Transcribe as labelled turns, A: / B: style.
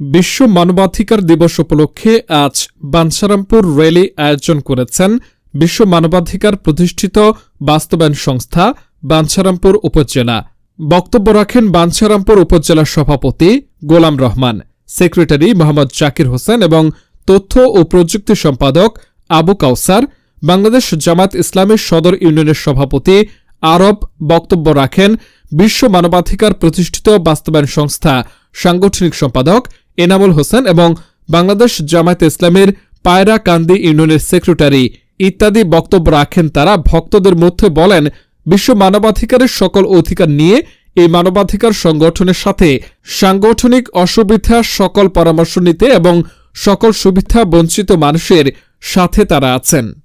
A: বিশ্ব মানবাধিকার দিবস উপলক্ষে আজ বাঞ্ছারামপুর র্যালি আয়োজন করেছেন বিশ্ব মানবাধিকার প্রতিষ্ঠিত বাস্তবায়ন সংস্থা বাঞ্ছারামপুর উপজেলা। বক্তব্য রাখেন বাঞ্ছারামপুর উপজেলা সভাপতি গোলাম রহমান, সেক্রেটারি মোহাম্মদ জাকির হোসেন এবং তথ্য ও প্রযুক্তি সম্পাদক আবু কাউসার, বাংলাদেশ জামাত ইসলামের সদর ইউনিয়নের সভাপতি আরব বক্তব্য রাখেন বিশ্ব মানবাধিকার প্রতিষ্ঠিত বাস্তবায়ন সংস্থা সাংগঠনিক সম্পাদক এনামুল হোসেন এবং বাংলাদেশ জামায়াত ইসলামের পায়রা কান্দি ইউনিয়নের সেক্রেটারি ইত্যাদি বক্তব্য রাখেন তারা। ভক্তদের মধ্যে বলেন, বিশ্ব মানবাধিকারের সকল অধিকার নিয়ে এই মানবাধিকার সংগঠনের সাথে সাংগঠনিক অসুবিধা, সকল পরামর্শ নিতে এবং সকল সুবিধা বঞ্চিত মানুষের সাথে তারা আছেন।